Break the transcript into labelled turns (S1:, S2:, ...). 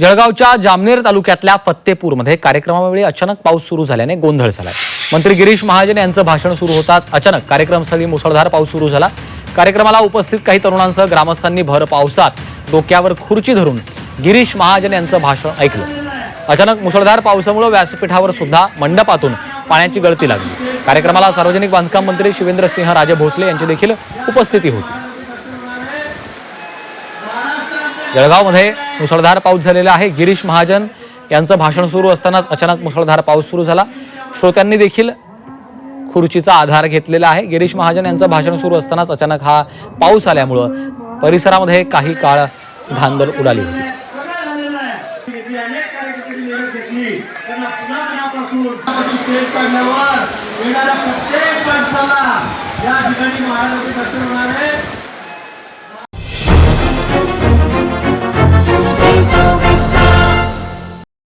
S1: जळगावच्या जामनेर तालुक्यातल्या फत्तेपूरमध्ये कार्यक्रमावेळी अचानक पाऊस सुरू झाल्याने गोंधळ झालाय मंत्री गिरीश महाजन यांचं भाषण सुरू होताच अचानक कार्यक्रमस्थळी मुसळधार पाऊस सुरू झाला. कार्यक्रमाला उपस्थित काही तरुणांसह ग्रामस्थांनी भर पावसात डोक्यावर खुर्ची धरून गिरीश महाजन यांचं भाषण ऐकलं. अचानक मुसळधार पावसामुळे व्यासपीठावर सुद्धा मंडपातून पाण्याची गळती लागली. कार्यक्रमाला सार्वजनिक बांधकाम मंत्री शिवेंद्रसिंह राजे भोसले यांची देखील उपस्थिती होती. जळगावमध्ये मुसळधार पाऊस झालेला आहे. गिरीश महाजन यांचं भाषण सुरू असतानाच अचानक मुसळधार पाऊस सुरू झाला. श्रोत्यांनी देखील खुर्चीचा आधार घेतलेला आहे. गिरीश महाजन यांचं भाषण सुरू असतानाच अचानक हा पाऊस आल्यामुळं परिसरामध्ये काही काळ धांदल उडाली होती.
S2: येणाऱ्या प्रत्येक माणसाला या ठिकाणी महाराजांचे दर्शन होणार आहे.